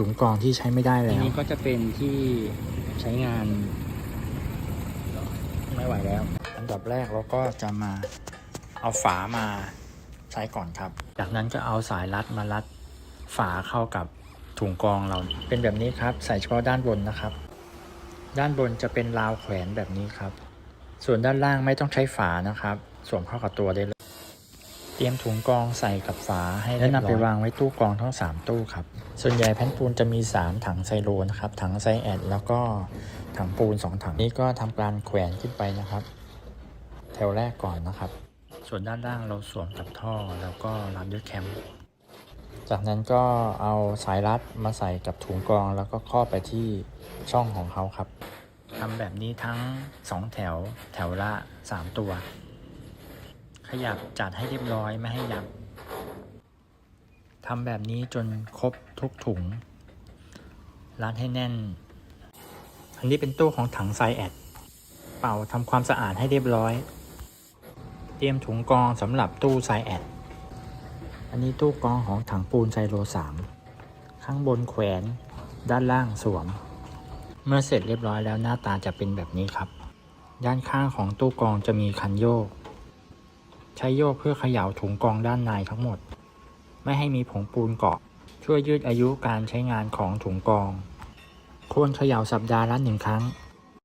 ถุงกรองที่ใช้ไม่ได้แล้ว อันนี้ก็จะเป็นที่ใช้งาน ไม่ไหวแล้ว อันดับแรกเราก็จะมาเอาฝามาใช้ก่อนครับ จากนั้นก็เอาสายรัดมารัดฝาเข้ากับถุงกรองเรา เป็นแบบนี้ครับ ใส่เฉพาะด้านบนนะครับ ด้านบนจะเป็นราวแขวนแบบนี้ครับ ส่วนด้านล่างไม่ต้องใช้ฝานะครับ สวมเข้ากับตัวได้เลย ตรียมถุงกรองใส่กับฝาให้แล้วนำไปวางไว้ตู้กรองทั้ง 3 ตู้ครับ ส่วนใหญ่แผ่นปูนจะมี 3 ถังไซโลนะครับ ถังไซแอด แล้วก็ถังปูน 2 ถังนี้ก็ทำการแขวนขึ้นไปนะครับ แถวแรกก่อนนะครับ ส่วนด้านล่างเราสวมกับท่อแล้วก็รัดด้วยแคมจากนั้นก็เอาสายรัดมาใส่กับถุงกรองแล้วก็ครอบไปที่ช่องของเขาครับทำแบบนี้ทั้ง 2 แถวแถวละ 3 ตัว ขยับจัดให้เรียบร้อยไม่ให้ยับทำแบบนี้จนครบทุกถุง รัดให้แน่น อันนี้เป็นตู้ของถังไซแอด เป่าทำความสะอาดให้เรียบร้อย เตรียมถุงกรองสำหรับตู้ไซแอด อันนี้ตู้กรองของถังปูนไซโล3ข้างบนแขวนด้านล่างสวม เมื่อเสร็จเรียบร้อยแล้วหน้าตาจะเป็นแบบนี้ครับ ด้านข้างของตู้กรองจะมีคันโยก ใช้โยกเพื่อเขย่าถุงกองด้านในทั้งหมด ไม่ให้มีผงปูนเกาะ ช่วยยืดอายุการใช้งานของถุงกอง ควรเขย่าสัปดาห์ละหนึ่งครั้ง